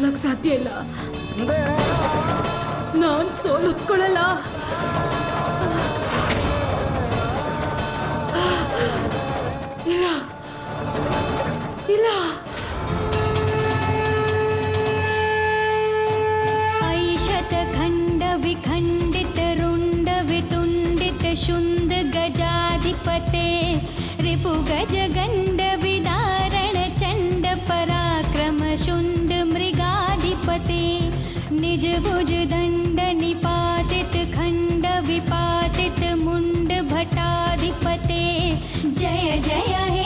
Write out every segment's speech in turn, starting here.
ಸೋಲಕ್ ಸಾಧ್ಯ ಇಲ್ಲ. ನಾನ್ ಸೋಲೊಪ್ಕೊಳ್ಳಲ್ಲ ಇಲ್ಲ. ಇಲ್ಲ. ಐಶತ ಖಂಡ ವಿಖಂಡಿತ, ರುಂಡ ವಿತುಂಡಿತ, ಶುಂದ ಗಜಾಧಿಪತೆ ರಿಪು ಗಜಗಂಡ खण्ड मुंड भटाधिपते। जय जय हे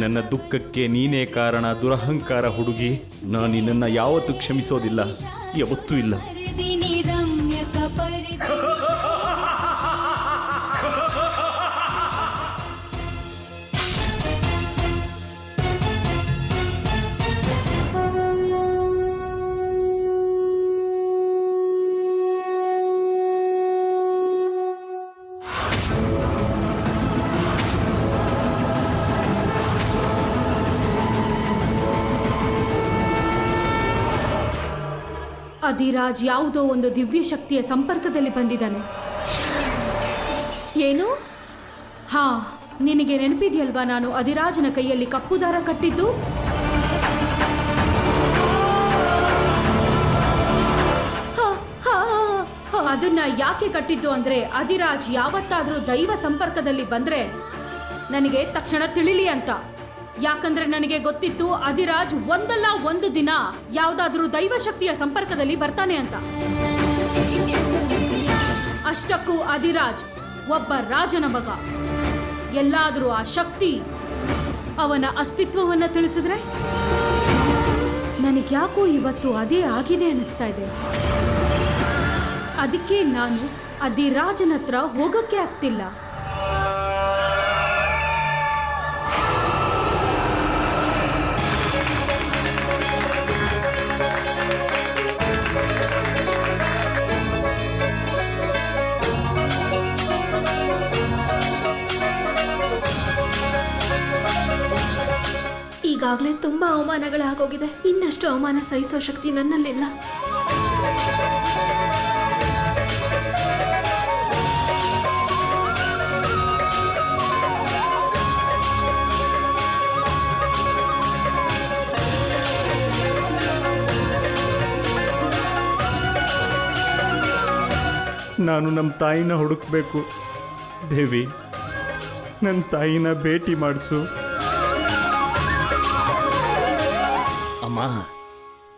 ನನ್ನ ದುಃಖಕ್ಕೆ ನೀನೇ ಕಾರಣ ದುರಹಂಕಾರ ಹುಡುಗಿ. ನಾನು ನಿನ್ನನ್ನು ಯಾವತ್ತೂ ಕ್ಷಮಿಸೋದಿಲ್ಲ ಯಾವತ್ತೂ ಇಲ್ಲ. ಅಧಿರಾಜ್ ಯಾವುದೋ ಒಂದು ದಿವ್ಯ ಶಕ್ತಿಯ ಸಂಪರ್ಕದಲ್ಲಿ ಬಂದಿದ್ದಾನೆ. ಏನು? ಹಾ ನಿನಗೆ ನೆನಪಿದೆಯಲ್ವಾ ನಾನು ಅಧಿರಾಜನ ಕೈಯಲ್ಲಿ ಕಪ್ಪು ದಾರ ಕಟ್ಟಿದ್ದು? ಹಾ, ಹಾ, ಹಾ, ಅದನ್ನ ಯಾಕೆ ಕಟ್ಟಿದ್ದು ಅಂದ್ರೆ ಅಧಿರಾಜ್ ಯಾವತ್ತಾದ್ರೂ ದೈವ ಸಂಪರ್ಕದಲ್ಲಿ ಬಂದ್ರೆ ನನಗೆ ತಕ್ಷಣ ತಿಳಿಲಿ ಅಂತ. ಯಾಕಂದ್ರೆ ನನಗೆ ಗೊತ್ತಿತ್ತು ಅಧಿರಾಜ್ ಒಂದಲ್ಲ ಒಂದು ದಿನ ಯಾವ್ದಾದ್ರೂ ದೈವ ಶಕ್ತಿಯ ಸಂಪರ್ಕದಲ್ಲಿ ಬರ್ತಾನೆ ಅಂತ. ಅಷ್ಟಕ್ಕೂ ಅಧಿರಾಜ್ ಒಬ್ಬ ರಾಜನ ಮಗ. ಎಲ್ಲಾದರೂ ಆ ಶಕ್ತಿ ಅವನ ಅಸ್ತಿತ್ವವನ್ನ ತಿಳಿಸಿದ್ರೆ ನನಗ್ಯಾಕೋ ಇವತ್ತು ಅದೇ ಆಗಿದೆ ಅನಿಸ್ತಾ ಇದೆ. ಅದಕ್ಕೆ ನಾನು ಅಧಿರಾಜನ ಹತ್ರ ಹೋಗಕ್ಕೆ ಆಗ್ತಿಲ್ಲ. ಈಗಾಗಲೇ ತುಂಬಾ ಅವಮಾನಗಳಾಗೋಗಿದೆ. ಇನ್ನಷ್ಟು ಅವಮಾನ ಸಹಿಸೋ ಶಕ್ತಿ ನನ್ನಲ್ಲಿಲ್ಲ. ನಾನು ನಮ್ಮ ತಾಯಿನ ಹುಡುಕ್ಬೇಕು. ದೇವಿ ನನ್ನ ತಾಯಿನ ಭೇಟಿ ಮಾಡಿಸು.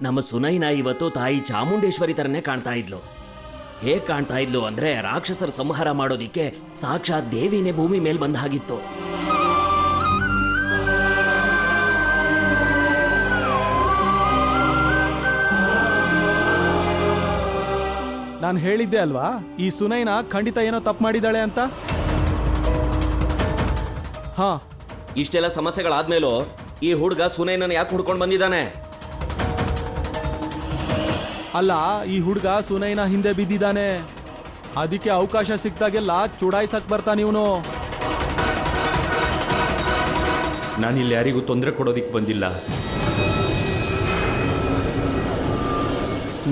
ನಮ್ಮ ಸುನೈನ ಇವತ್ತು ತಾಯಿ ಚಾಮುಂಡೇಶ್ವರಿ ಥರನೇ ಕಾಣ್ತಾ ಇದ್ಲು. ಹೇಗ್ ಕಾಣ್ತಾ ಇದ್ಲು ಅಂದ್ರೆ ರಾಕ್ಷಸರ ಸಂಹಾರ ಮಾಡೋದಿಕ್ಕೆ ಸಾಕ್ಷಾತ್ ದೇವಿನೇ ಭೂಮಿ ಮೇಲೆ ಬಂದ ಹಾಗಿತ್ತು. ನಾನು ಹೇಳಿದ್ದೆ ಅಲ್ವಾ ಈ ಸುನೈನ ಖಂಡಿತ ಏನೋ ತಪ್ಪು ಮಾಡಿದ್ದಾಳೆ ಅಂತ? ಹಾ. ಇಷ್ಟೆಲ್ಲ ಸಮಸ್ಯೆಗಳಾದ್ಮೇಲೂ ಈ ಹುಡುಗ ಸುನೈನನ ಯಾಕೆ ಹುಡ್ಕೊಂಡು ಬಂದಿದ್ದಾನೆ? ಅಲ್ಲ, ಈ ಹುಡುಗ ಸುನೈನ ಹಿಂದೆ ಬಿದ್ದಿದ್ದಾನೆ. ಅದಕ್ಕೆ ಅವಕಾಶ ಸಿಕ್ತಾಗೆಲ್ಲ ಚುಡಾಯಿಸಕ್ ಬರ್ತಾನೆ ಇವನು. ನಾನಿಲ್ಲಿ ಯಾರಿಗೂ ತೊಂದರೆ ಕೊಡೋದಿಕ್ಕೆ ಬಂದಿಲ್ಲ.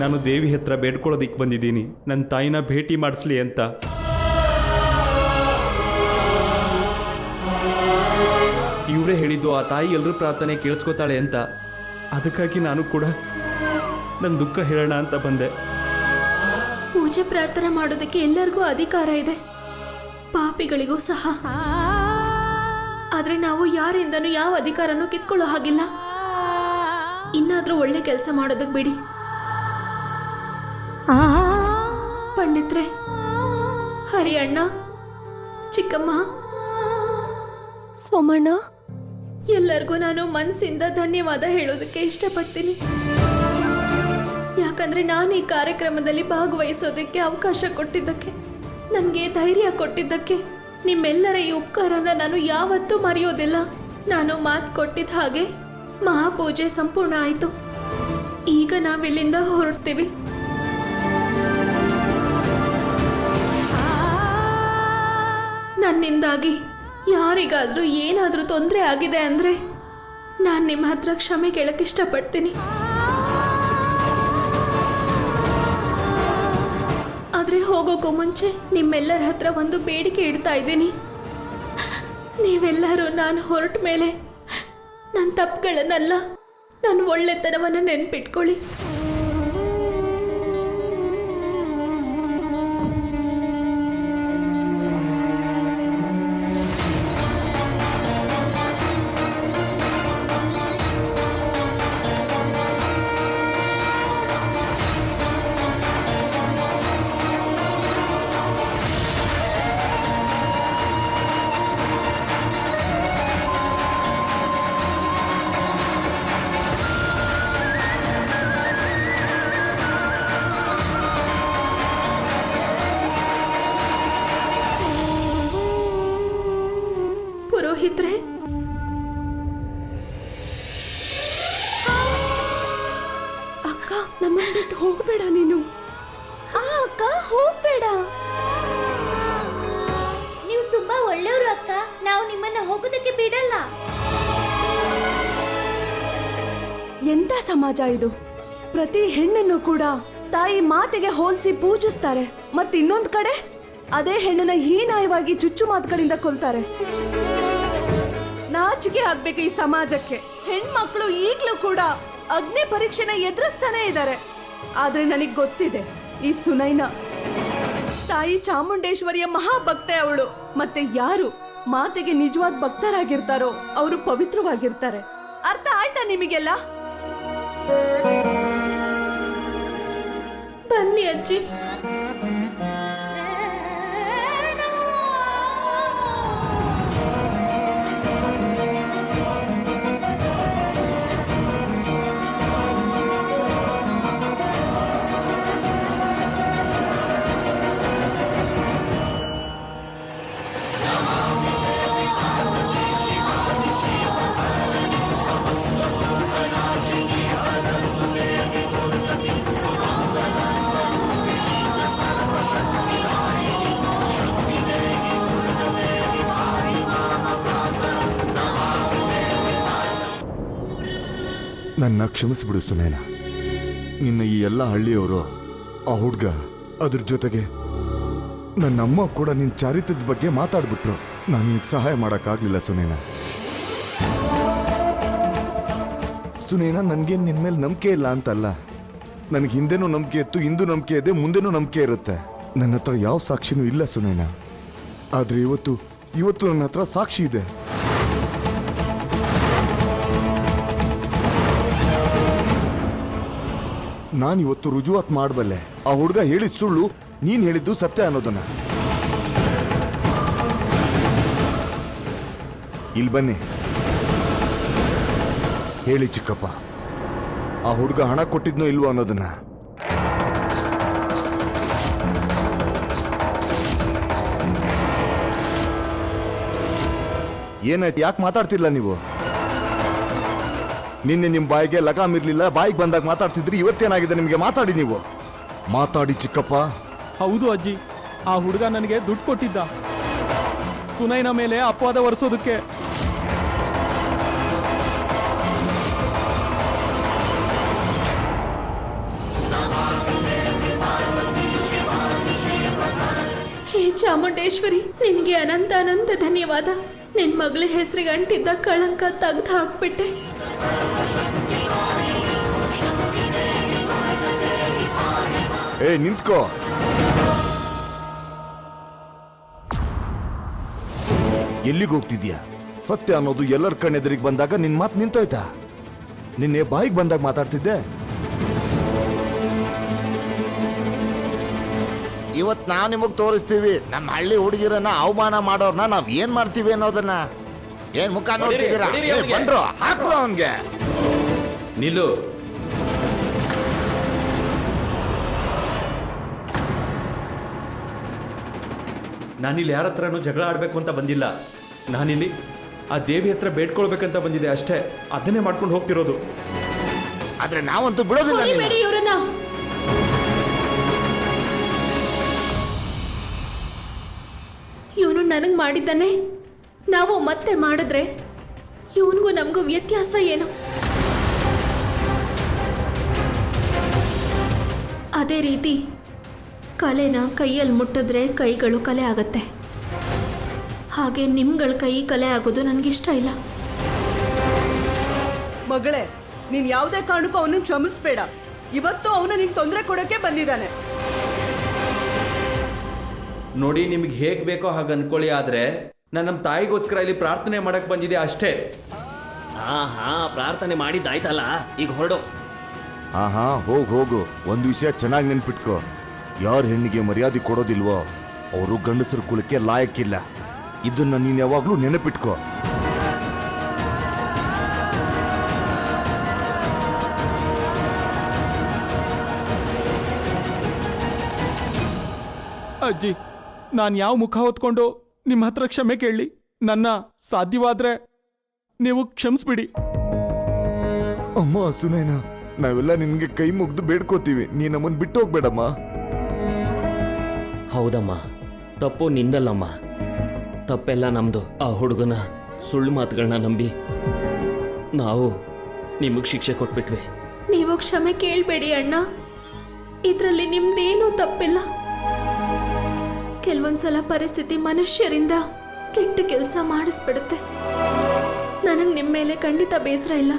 ನಾನು ದೇವಿ ಹತ್ರ ಬೇಡ್ಕೊಳ್ಳೋದಿಕ್ಕೆ ಬಂದಿದ್ದೀನಿ. ನನ್ನ ತಾಯಿನ ಭೇಟಿ ಮಾಡಿಸ್ಲಿ ಅಂತ. ಇವರೇ ಹೇಳಿದ್ದು ಆ ತಾಯಿ ಎಲ್ಲರೂ ಪ್ರಾರ್ಥನೆ ಕೇಳಿಸ್ಕೊತಾಳೆ ಅಂತ. ಅದಕ್ಕಾಗಿ ನಾನು ಕೂಡ ನನ್ನ ದುಃಖ ಹೇಳೋಣ ಅಂತ ಬಂದೆ. ಪೂಜೆ ಪ್ರಾರ್ಥನೆ ಮಾಡೋದಕ್ಕೆ ಎಲ್ಲರಿಗೂ ಅಧಿಕಾರ ಇದೆ. ಪಾಪಿಗಳಿಗೂ ಸಹ. ಆದರೆ ನಾವು ಯಾರಿಂದನೂ ಯಾವ ಅಧಿಕಾರನೂ ಕಿತ್ಕೊಳ್ಳೋ ಹಾಗಿಲ್ಲ. ಇನ್ನಾದರೂ ಒಳ್ಳೆ ಕೆಲಸ ಮಾಡೋದಕ್ಕೆ ಬಿಡಿ. ಪಂಡಿತ್ರೆ ಹರಿ ಅಣ್ಣ ಚಿಕ್ಕಮ್ಮ, ಸೋಮಣ್ಣ, ಎಲ್ಲರಿಗೂ ನಾನು ಮನಸ್ಸಿಂದ ಧನ್ಯವಾದ ಹೇಳೋದಕ್ಕೆ ಇಷ್ಟಪಡ್ತೀನಿ. ಯಾಕಂದ್ರೆ ನಾನು ಈ ಕಾರ್ಯಕ್ರಮದಲ್ಲಿ ಭಾಗವಹಿಸೋದಕ್ಕೆ ಅವಕಾಶ ಕೊಟ್ಟಿದ್ದಕ್ಕೆ, ನನಗೆ ಧೈರ್ಯ ಕೊಟ್ಟಿದ್ದಕ್ಕೆ, ನಿಮ್ಮೆಲ್ಲರ ಈ ಉಪಕಾರನ ನಾನು ಯಾವತ್ತೂ ಮರೆಯೋದಿಲ್ಲ. ನಾನು ಮಾತು ಕೊಟ್ಟಿದ್ದ ಹಾಗೆ ಮಹಾಪೂಜೆ ಸಂಪೂರ್ಣ ಆಯಿತು. ಈಗ ನಾವಿಲ್ಲಿಂದ ಹೊರಡ್ತೀವಿ. ನನ್ನಿಂದಾಗಿ ಯಾರಿಗಾದರೂ ಏನಾದರೂ ತೊಂದರೆ ಆಗಿದೆ ಅಂದರೆ ನಾನು ನಿಮ್ಮ ಹತ್ರ ಕ್ಷಮೆ ಕೇಳಕ್ಕೆ ಇಷ್ಟಪಡ್ತೀನಿ. ಹೋಗೋಕ್ಕೂ ಮುಂಚೆ ನಿಮ್ಮೆಲ್ಲರ ಹತ್ರ ಒಂದು ಬೇಡಿಕೆ ಇಡ್ತಾ ಇದ್ದೀನಿ. ನೀವೆಲ್ಲರೂ ನಾನು ಹೊರಟ ಮೇಲೆ ನನ್ನ ತಪ್ಪುಗಳನ್ನಲ್ಲ ನನ್ನ ಒಳ್ಳೆತನವನ್ನು ನೆನ್ಪಿಟ್ಕೊಳ್ಳಿ. ಇದು. ಪ್ರತಿ ಹೆಣ್ಣನ್ನು ಕೂಡ ತಾಯಿ ಮಾತಿಗೆ ಹೋಲಿಸಿ ಪೂಜಿಸ್ತಾರೆ. ಮತ್ತೆ ಇನ್ನೊಂದು ಕಡೆ ಅದೇ ಹೆಣ್ಣನ್ನ ಹೀನಾಯವಾಗಿ ಚುಚ್ಚು ಮಾತುಗಳಿಂದ ಕೊಲ್ತಾರೆ. ನಾಚಿಕೆ ಆಗ್ಬೇಕು ಈ ಸಮಾಜಕ್ಕೆ. ಹೆಣ್ಮಕ್ಳು ಈಗ್ಲೂ ಕೂಡ ಅಗ್ನಿ ಪರೀಕ್ಷೆನ ಎದುರಿಸ್ತಾನೆ ಇದ್ದಾರೆ ಆದ್ರೆ ನನಗ್ ಗೊತ್ತಿದೆ, ಈ ಸುನೈನ. ತಾಯಿ ಚಾಮುಂಡೇಶ್ವರಿಯ ಮಹಾಭಕ್ತೆ ಅವಳು. ಮತ್ತೆ ಯಾರು ಮಾತೆಗೆ ನಿಜವಾದ ಭಕ್ತರಾಗಿರ್ತಾರೋ, ಅವರು ಪವಿತ್ರವಾಗಿರ್ತಾರೆ. ಅರ್ಥ ಆಯ್ತಾ ನಿಮಗೆಲ್ಲ? ಬನ್ನಿ ಅಜ್ಜಿ ನನ್ನ ಕ್ಷಮಿಸ್ಬಿಡು ಸುನೇನ ನಿನ್ನ ಈ ಎಲ್ಲ ಹಳ್ಳಿಯವರು, ಆ ಹುಡ್ಗ ಅದ್ರ ಜೊತೆಗೆ ನನ್ನಮ್ಮ ಕೂಡ ನಿನ್ನ ಚಾರಿತ್ರದ ಬಗ್ಗೆ ಮಾತಾಡ್ಬಿಟ್ರು. ನಾನು ನಿನ್ ಸಹಾಯ ಮಾಡೋಕ್ಕಾಗಲಿಲ್ಲ ಸುನೇನ ಸುನೇನ ನನಗೆ ನಿನ್ನ ಮೇಲೆ ನಂಬಿಕೆ ಇಲ್ಲ ಅಂತಲ್ಲ. ನನಗೆ ಹಿಂದೆನೂ ನಂಬಿಕೆ ಇತ್ತು, ಇಂದು ನಂಬಿಕೆ ಇದೆ, ಮುಂದೆನೂ ನಂಬಿಕೆ ಇರುತ್ತೆ. ನನ್ನ ಹತ್ರ ಯಾವ ಸಾಕ್ಷಿನೂ ಇಲ್ಲ ಸುನೇನ ಆದರೆ ಇವತ್ತು ಇವತ್ತು ನನ್ನ ಹತ್ರ ಸಾಕ್ಷಿ ಇದೆ. ನಾನಿವತ್ತು ರುಜುವಾತ್ ಮಾಡಬಲ್ಲೆ. ಆ ಹುಡುಗ ಹೇಳಿದ ಸುಳ್ಳು ನೀನ್ ಹೇಳಿದ್ದು ಸತ್ಯ ಅನ್ನೋದನ್ನ. ಇಲ್ಲಿ ಬನ್ನಿ. ಹೇಳಿ ಚಿಕ್ಕಪ್ಪ. ಆ ಹುಡುಗ ಹಣ ಕೊಟ್ಟಿದ್ನೋ ಇಲ್ವೋ ಅನ್ನೋದನ್ನ. ಏನಾಯ್ತು? ಯಾಕೆ ಮಾತಾಡ್ತಿಲ್ಲ ನೀವು? ನಿನ್ನೆ ನಿಮ್ಮ ಬಾಯಿಗೆ ಲಗಾಮ್ ಇರಲಿಲ್ಲ ಬಾಯಿಗೆ ಬಂದಾಗ ಮಾತಾಡ್ತಿದ್ರಿ ಇವತ್ತೇನಾಗಿದೆ ನಿಮಗೆ? ಮಾತಾಡಿ ನೀವು. ಮಾತಾಡಿ ಚಿಕ್ಕಪ್ಪ. ಹೌದು ಅಜ್ಜಿ ಆ ಹುಡುಗ ನನಗೆ ದುಡ್ಡು ಕೊಟ್ಟಿದ್ದ. ಸುನೈನ ಮೇಲೆ ಅಪವಾದ ಒರೆಸೋದಕ್ಕೆ. ಹೇ ಚಾಮುಂಡೇಶ್ವರಿ ನಿನಗೆ ಅನಂತ ಅನಂತ ಧನ್ಯವಾದ. ನಿನ್ ಮಗಳ ಹೆಸರಿಗೆ ಅಂಟಿದ್ದ ಕಳಂಕ ತೆಗ್ದು ಹಾಕ್ಬಿಟ್ಟೆ. ಏ, ನಿಂತ್ಕೋ. ಎಲ್ಲಿಗೆ ಹೋಗ್ತಿದ್ಯಾ? ಸತ್ಯ ಅನ್ನೋದು ಎಲ್ಲರ ಕಣ್ಣೆದುರಿಗೆ ಬಂದಾಗ ನಿನ್ ಮಾತು ನಿಂತೋಯ್ತಾ? ನಿನ್ನೆ ಬಾಯಿಗೆ ಬಂದಾಗ ಮಾತಾಡ್ತಿದ್ದೆ. ಇವತ್ ನಾವು ನಿಮಗ್ ತೋರಿಸ್ತೀವಿ. ನಮ್ಮ ಹಳ್ಳಿ ಹುಡುಗಿರನ್ನ ಅವಮಾನ ಮಾಡೋರ್ನ ನಾವ್ ಏನ್ ಮಾಡ್ತೀವಿ ಅನ್ನೋದನ್ನ. ಏನ್ ಮುಖ ನೋಡ್ತಿದ್ದೀರಾ? ಹೊಡೀರಿ ಏ, ಅವ್ನಿಗೆ. ಬಂದ್ರು ಹಾಕ್ರು ಅವನ್ಗೆ. ನಿಲ್ಲು. ನಾನಿಲ್ಲಿ ಯಾರ ಹತ್ರನೂ ಜಗಳ ಆಡಬೇಕು ಅಂತ ಬಂದಿಲ್ಲ. ನಾನಿಲ್ಲಿ ಆ ದೇವಿ ಹತ್ರ ಬೇಡ್ಕೊಳ್ಬೇಕಂತ ಬಂದಿದೆ ಅಷ್ಟೇ. ಅದನ್ನೇ ಮಾಡ್ಕೊಂಡು ಹೋಗ್ತಿರೋದು. ಆದ್ರೆ ನಾವಂತೂ ಬಿಡೋದಿಲ್ಲ ನಿನ್ನ. ಹೊಡಿಬೇಡಿ ಇವ್ರನ್ನ. ನನಗೆ ಮಾಡಿದ್ದಾನೆ ನಾವು ಮತ್ತೆ ಮಾಡಿದ್ರೆ ಇವನಿಗೂ ನಮಗೂ ವ್ಯತ್ಯಾಸ ಏನು? ಅದೇ ರೀತಿ ಕಲೆನ ಕೈಯಲ್ಲಿ ಮುಟ್ಟಿದ್ರೆ ಕೈಗಳು ಕಲೆ ಆಗತ್ತೆ. ಹಾಗೆ ನಿಮ್ಗಳ ಕೈ ಕಲೆ ಆಗೋದು ನನಗಿಷ್ಟ ಇಲ್ಲ. ಮಗಳೇ, ನೀನು ಯಾವುದೇ ಕಾರಣಕ್ಕೂ ಅವನನ್ನು ಕ್ಷಮಿಸ್ಬೇಡ. ಇವತ್ತು ಅವನು ನಿಂಗೆ ತೊಂದರೆ ಕೊಡೋಕೆ ಬಂದಿದ್ದಾನೆ. ನೋಡಿ ನಿಮ್ಗೆ ಹೇಗೆ ಬೇಕೋ ಹಾಗೆ ಅನ್ಕೊಳ್ಳಿ ಆದ್ರೆ ನಾನು ನಮ್ಮ ತಾಯಿಗೋಸ್ಕರ ಇಲ್ಲಿ ಪ್ರಾರ್ಥನೆ ಮಾಡಕ್ ಬಂದಿದೆ ಅಷ್ಟೇ. ಹಾ ಹಾ ಪ್ರಾರ್ಥನೆ ಮಾಡಿದ್ದಾಯ್ತಲ್ಲ ಈಗ ಹೊರಡು. ಹಾ ಹಾ ಹೋಗ್ ಹೋಗು ಒಂದು ವಿಷಯ ಚೆನ್ನಾಗಿ ನೆನ್ಪಿಟ್ಕೋ. ಯಾರ ಹೆಣ್ಣಿಗೆ ಮರ್ಯಾದೆ ಕೊಡೋದಿಲ್ವೋ ಅವರು ಗಂಡಸರ ಕುಲಕ್ಕೆ ಲಾಯಕ್ಕಿಲ್ಲ. ಇದನ್ನ ನೀನು ಯಾವಾಗಲೂ ನೆನಪಿಟ್ಕೋ. ಅಜ್ಜಿ ನಾನು ಯಾವ ಮುಖ ಹೊತ್ಕೊಂಡು ನಿಮ್ಮ ಹತ್ರ ಕ್ಷಮೆ ಕೇಳಲಿ ನನ್ನ ಸಾಧ್ಯವಾದ್ರೆ ನೀವು ಕ್ಷಮಿಸ್ಬಿಡಿ. ಅಮ್ಮ ಸುನೇನ ನಾವೆಲ್ಲ ನಿನ್ಗೆ ಕೈ ಮುಗ್ದು ಬೇಡ್ಕೋತೀವಿ. ನೀ ನಮ್ಮನ್ ಬಿಟ್ಟು ಹೋಗ್ಬೇಡಮ್ಮ. ಹೌದಮ್ಮ. ತಪ್ಪು ನಿಂದಲ್ಲಮ್ಮ. ತಪ್ಪೆಲ್ಲ ನಮ್ದು. ಆ ಹುಡುಗನ ಸುಳ್ಳು ಮಾತುಗಳನ್ನ ನಂಬಿ ನಾವು ನಿಮಗೆ ಶಿಕ್ಷೆ ಕೊಟ್ಬಿಟ್ವಿ. ನೀವು ಕ್ಷಮೆ ಕೇಳಬೇಡಿ ಅಣ್ಣ. ಇದರಲ್ಲಿ ನಿಮ್ದೇನೂ ತಪ್ಪಿಲ್ಲ. ಕೆಲವೊಂದ್ಸಲ ಪರಿಸ್ಥಿತಿ ಮನುಷ್ಯರಿಂದ ಕೆಟ್ಟ ಕೆಲಸ ಮಾಡಿಸ್ಬಿಡುತ್ತೆ. ನನಗೆ ನಿಮ್ಮ ಮೇಲೆ ಖಂಡಿತ ಬೇಸರ ಇಲ್ಲ.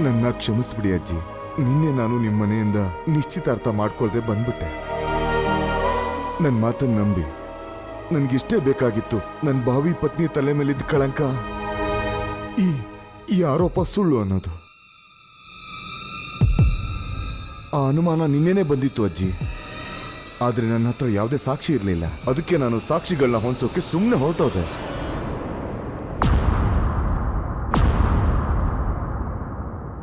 ನನ್ನ ಕ್ಷಮಿಸ್ಬಿಡಿ ಅಜ್ಜಿ. ನಿನ್ನೆ ನಾನು ನಿಮ್ಮ ಮನೆಯಿಂದ ನಿಶ್ಚಿತಾರ್ಥ ಮಾಡ್ಕೊಳ್ದೆ ಬಂದ್ಬಿಟ್ಟೆ. ನನ್ನ ಮಾತನ್ನ ನಂಬಿ. ನನ್ಗಿಷ್ಟೇ ಬೇಕಾಗಿತ್ತು. ನನ್ನ ಭಾವಿ ಪತ್ನಿ ತಲೆ ಮೇಲಿದ್ದ ಕಳಂಕ. ಈ ಈ ಆರೋಪ ಸುಳ್ಳು ಅನ್ನೋದು. ಆ ಅನುಮಾನ ನಿನ್ನೆನೇ ಬಂದಿತ್ತು ಅಜ್ಜಿ. ಆದ್ರೆ ನನ್ನ ಹತ್ರ ಯಾವುದೇ ಸಾಕ್ಷಿ ಇರಲಿಲ್ಲ. ಅದಕ್ಕೆ ನಾನು ಸಾಕ್ಷಿಗಳನ್ನ ಹೊಂಚೋಕೆ ಸುಮ್ಮನೆ ಹೊರಟೋದೆ.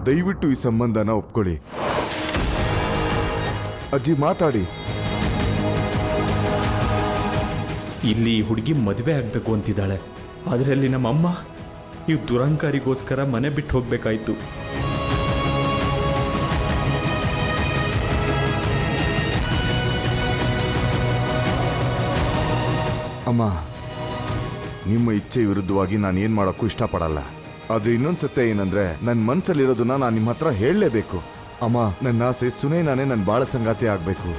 ದಯವಿಟ್ಟು ಈ ಸಂಬಂಧನ ಒಪ್ಕೊಳ್ಳಿ. ಅಜ್ಜಿ, ಮಾತಾಡಿ. ಇಲ್ಲಿ ಹುಡುಗಿ ಮದುವೆ ಆಗಬೇಕು ಅಂತಿದ್ದಾಳೆ. ಅದರಲ್ಲಿ ನಮ್ಮಮ್ಮ, ಈ ದುರಂಕಾರಿಗೋಸ್ಕರ ಮನೆ ಬಿಟ್ಟು ಹೋಗ್ಬೇಕಾಯ್ತು. ಅಮ್ಮ, ನಿಮ್ಮ ಇಚ್ಛೆ ವಿರುದ್ಧವಾಗಿ ನಾನು ಏನ್ ಮಾಡೋಕ್ಕೂ ಇಷ್ಟಪಡಲ್ಲ. ಆದ್ರೆ ಇನ್ನೊಂದು ಸತ್ಯ ಏನಂದ್ರೆ ನನ್ನ ಮನಸ್ಸಲ್ಲಿರೋದನ್ನ ನಾನು ನಿಮ್ಮ ಹತ್ರ ಹೇಳಲೇಬೇಕು. ಅಮ್ಮ, ನನ್ನ ಆಸೆ ಸುನೇನಾನೇ ನನ್ನ ಬಾಳ ಸಂಗಾತಿ ಆಗ್ಬೇಕು.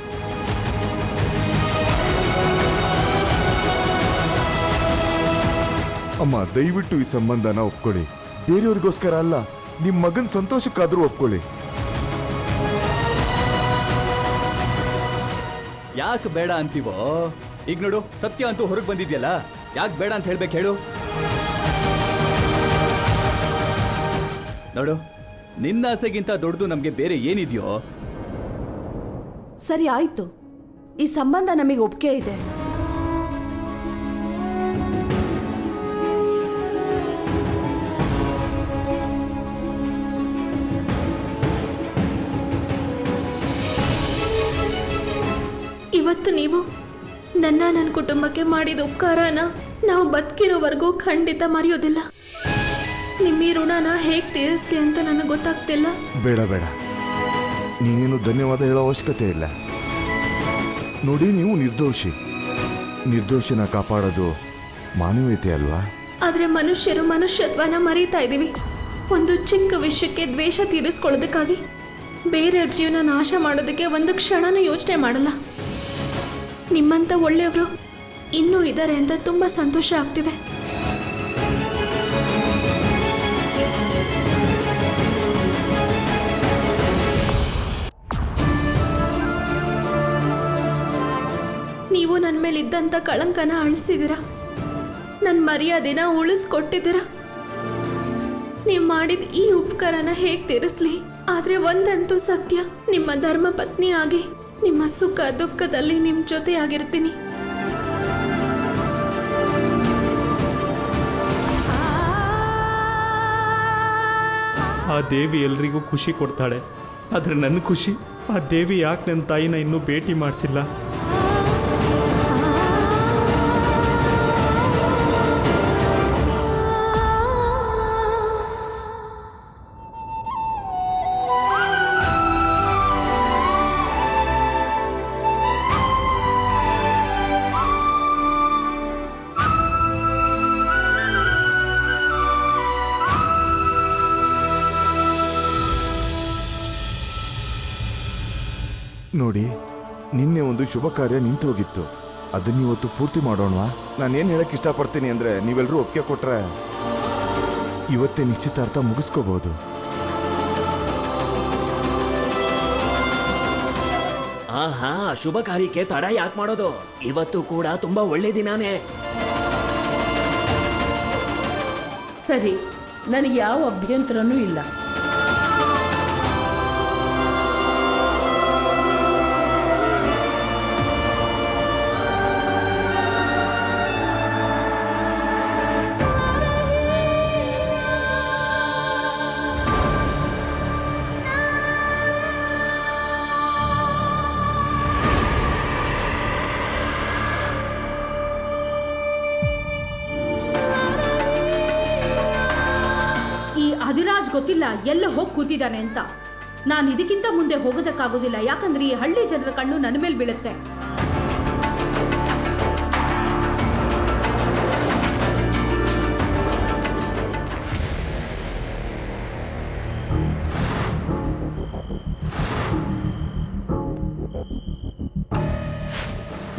ಅಮ್ಮ, ದಯವಿಟ್ಟು ಈ ಸಂಬಂಧನ ಒಪ್ಕೊಳ್ಳಿ. ಬೇರೆಯವ್ರಿಗೋಸ್ಕರ ಅಲ್ಲ ನಿಮ್ಮ ಮಗನ ಸಂತೋಷಕ್ಕಾದ್ರೂ ಒಪ್ಕೊಳ್ಳಿ. ಯಾಕೆ ಬೇಡ ಅಂತೀವೋ? ಈಗ ನೋಡು ಸತ್ಯ ಅಂತೂ ಹೊರಗೆ ಬಂದಿದ್ಯಲ್ಲ? ಯಾಕೆ ಬೇಡ ಅಂತ ಹೇಳ್ಬೇಕು ಹೇಳು. ನೋಡು ನಿನ್ನ ಆಸೆಗಿಂತ ದೊಡ್ಡದು ನಮಗೆ ಬೇರೆ ಏನಿದೆಯೋ? ಸರಿ ಆಯ್ತು. ಈ ಸಂಬಂಧ ನಮಗೆ ಒಪ್ಪಿಗೆ ಇದೆ. ಇವತ್ತು ನೀವು ನನ್ನ ನನ್ನ ಕುಟುಂಬಕ್ಕೆ ಮಾಡಿದ ಉಪಕಾರನ ನಾವು ಬದುಕಿರೋವರೆಗೂ ಖಂಡಿತ ಮರೆಯೋದಿಲ್ಲ. ನಿಮ್ಮ ಈ ಋಣನ ಹೇಗೆ ತೀರಿಸ್ಲಿ ಅಂತ ನನಗೆ ಗೊತ್ತಾಗ್ತಿಲ್ಲ. ಬೇಡ ಬೇಡ. ನೀನೇನು ಧನ್ಯವಾದ ಹೇಳೋ ಅವಶ್ಯಕತೆ ಇಲ್ಲ. ನೋಡಿ ನೀವು ನಿರ್ದೋಷಿ. ನಿರ್ದೋಷಿನ ಕಾಪಾಡೋದು ಮಾನವೀಯತೆ ಅಲ್ವಾ? ಆದ್ರೆ ಮನುಷ್ಯರು ಮನುಷ್ಯತ್ವನ ಮರೀತಾ ಇದ್ದೀವಿ. ಒಂದು ಚಿಕ್ಕ ವಿಷಯಕ್ಕೆ ದ್ವೇಷ ತೀರಿಸ್ಕೊಳ್ಳೋದಕ್ಕಾಗಿ ಬೇರೆಯವ್ರ ಜೀವನ ನಾಶ ಮಾಡೋದಕ್ಕೆ ಒಂದು ಕ್ಷಣನೂ ಯೋಚನೆ ಮಾಡಲ್ಲ. ನಿಮ್ಮಂಥ ಒಳ್ಳೆಯವರು ಇನ್ನೂ ಇದ್ದಾರೆ ಅಂತ ತುಂಬ ಸಂತೋಷ ಆಗ್ತಿದೆ. ನೀವು ನನ್ನ ಮೇಲೆ ಇದ್ದಂಥ ಕಳಂಕನ ಅಳಿಸಿದ್ದೀರಾ? ನನ್ನ ಮರ್ಯಾದೆನ ಉಳಿಸ್ಕೊಟ್ಟಿದ್ದೀರ? ನೀವು ಮಾಡಿದ ಈ ಉಪಕಾರನ ಹೇಗೆ ತೀರಿಸ್ಲಿ? ಆದರೆ ಒಂದಂತೂ ಸತ್ಯ, ನಿಮ್ಮ ಧರ್ಮ ಪತ್ನಿ ಆಗಿ ನಿಮ್ಮ ಸುಖ ದುಃಖದಲ್ಲಿ ನಿಮ್ಮ ಜೊತೆಯಾಗಿರ್ತೀನಿ. ಆ ದೇವಿ ಎಲ್ರಿಗೂ ಖುಷಿ ಕೊಡ್ತಾಳೆ. ಆದರೆ ನನ್ನ ಖುಷಿ, ಆ ದೇವಿ ಯಾಕೆ ನನ್ನ ತಾಯಿನ ಇನ್ನೂ ಭೇಟಿ ಮಾಡಿಸಿಲ್ಲ? ಶುಭ ಕಾರ್ಯ ನಿಂತು ಹೋಗಿತ್ತು ಅದನ್ನ ಇವತ್ತು ಪೂರ್ತಿ ಮಾಡೋಣವಾ? ನಾನೇನು ಹೇಳಕ್ ಇಷ್ಟಪಡ್ತೀನಿ ಅಂದ್ರೆ ನೀವೆಲ್ಲರೂ ಒಪ್ಪಿಗೆ ಕೊಟ್ರೆ. ಇವತ್ತೇ ನಿಶ್ಚಿತಾರ್ಥ ಮುಗಿಸ್ಕೋಬಹುದು. ಆಹಾ ಶುಭ ಕಾರ್ಯಕ್ಕೆ ತಡ ಯಾಕೆ ಮಾಡೋದು? ಇವತ್ತು ಕೂಡ ತುಂಬಾ ಒಳ್ಳೆ ದಿನಾನೇ. ಸರಿ ನನಗೆ ಯಾವ ಅಭ್ಯಂತರನೂ ಇಲ್ಲ. ಅಧಿರಾಜ್ ಗೊತ್ತಿಲ್ಲ, ಎಲ್ಲ ಹೋಗಿ ಕೂತಿದ್ದಾನೆ ಅಂತ. ನಾನು ಇದಕ್ಕಿಂತ ಮುಂದೆ ಹೋಗೋದಕ್ಕಾಗೋದಿಲ್ಲ, ಯಾಕಂದ್ರೆ ಈ ಹಳ್ಳಿ ಜನರ ಕಣ್ಣು ನನ್ನ ಮೇಲೆ ಬೀಳುತ್ತೆ.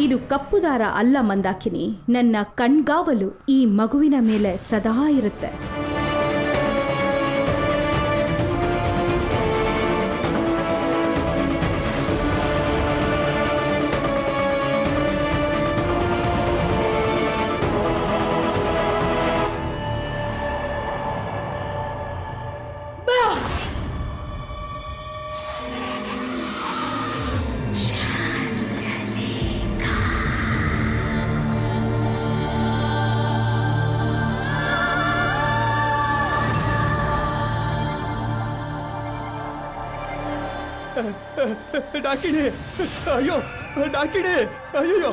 ಇದು ಕಪ್ಪು ದಾರ ಅಲ್ಲ ಮಂದಾಕಿನಿ, ನನ್ನ ಕಣ್ಗಾವಲು ಈ ಮಗುವಿನ ಮೇಲೆ ಸದಾ ಇರುತ್ತೆ. ಡಾಕಿಣಿ ಅಯ್ಯೋ ಡಾಕಿಣಿ ಅಯ್ಯೋ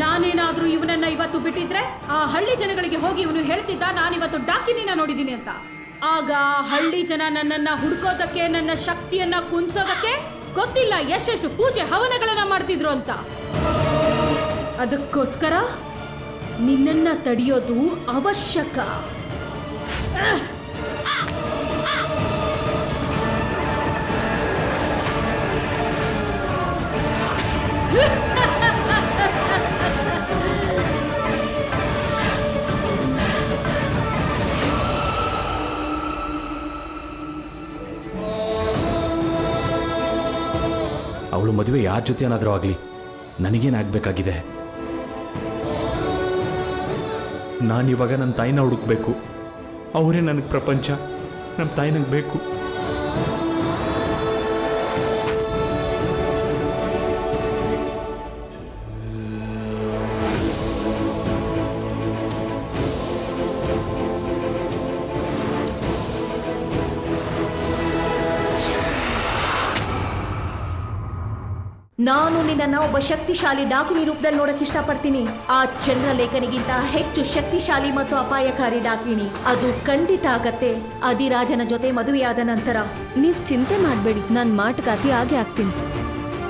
ನಾನೇನಾದ್ರೂ ಇವನನ್ನ ಇವತ್ತು ಬಿಟ್ಟಿದ್ರೆ ಆ ಹಳ್ಳಿ ಜನಗಳಿಗೆ ಹೋಗಿ ಇವನು ಹೇಳ್ತಿದ್ದ, ನಾನಿವತ್ತು ಡಾಕಿನಿನ ನೋಡಿದ್ದೀನಿ ಅಂತ. ಆಗ ಹಳ್ಳಿ ಜನ ನನ್ನನ್ನ ಹುಡ್ಕೋದಕ್ಕೆ, ನನ್ನ ಶಕ್ತಿಯನ್ನ ಕುಂಚೋದಕ್ಕೆ ಗೊತ್ತಿಲ್ಲ ಎಷ್ಟೆಷ್ಟು ಪೂಜೆ ಹವನಗಳನ್ನ ಮಾಡ್ತಿದ್ರು ಅಂತ. ಅದಕ್ಕೋಸ್ಕರ ನಿನ್ನನ್ನ ತಡೆಯೋದು ಅವಶ್ಯಕ. ಅವಳು ಮದುವೆ ಯಾರ ಜೊತೆ ಏನಾದರೂ ಆಗಲಿ ನನಗೇನಾಗಬೇಕಾಗಿದೆ? ನಾನಿವಾಗ ನನ್ನ ತಾಯಿನ ಹುಡುಕ್ಬೇಕು. ಅವರೇ ನನಗೆ ಪ್ರಪಂಚ ನಮ್ಮ ತಾಯಿ ನಂಗೆ ಬೇಕು. ನಾನು ನಿನ್ನನ್ನ ಒಬ್ಬ ಶಕ್ತಿಶಾಲಿ ಡಾಕಿನಿ ರೂಪದಲ್ಲಿ ನೋಡಕ್ ಇಷ್ಟಪಡ್ತೀನಿ. ಆ ಚಂದ್ರಲೇಖನಿಗಿಂತ ಹೆಚ್ಚು ಶಕ್ತಿಶಾಲಿ ಮತ್ತು ಅಪಾಯಕಾರಿ ಡಾಕಿಣಿ ಅದು ಖಂಡಿತ ಆಗತ್ತೆ. ಅಧಿರಾಜನ ಜೊತೆ ಮದುವೆಯಾದ ನಂತರ. ನೀವ್ ಚಿಂತೆ ಮಾಡ್ಬೇಡಿ. ನಾನ್ ಮಾಟುಗಾತಿ ಆಗೇ ಆಗ್ತೀನಿ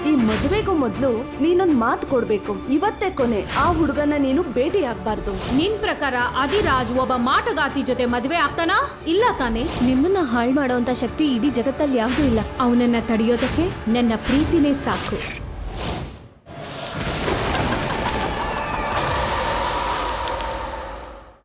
ಈ ಮದುವೆಗೂ ಮೊದಲು ನೀನೊಂದ್ ಮಾತು ಕೊಡ್ಬೇಕು. ಇವತ್ತೇ ಕೊನೆ. ಆ ಹುಡುಗನ ನೀನು ಭೇಟಿ ಆಗ್ಬಾರ್ದು ನಿನ್ ಪ್ರಕಾರ ಅಧಿರಾಜ್ ಒಬ್ಬ ಮಾಟಗಾತಿ ಜೊತೆ ಮದುವೆ ಆಗ್ತಾನಾ? ಇಲ್ಲ ತಾನೆ. ನಿಮ್ಮನ್ನ ಹಾಳು ಮಾಡೋಂತ ಶಕ್ತಿ ಇಡೀ ಜಗತ್ತಲ್ಲಿ ಯಾವುದೂ ಇಲ್ಲ. ಅವನನ್ನ ತಡೆಯೋದಕ್ಕೆ ನನ್ನ ಪ್ರೀತಿನೇ ಸಾಕು.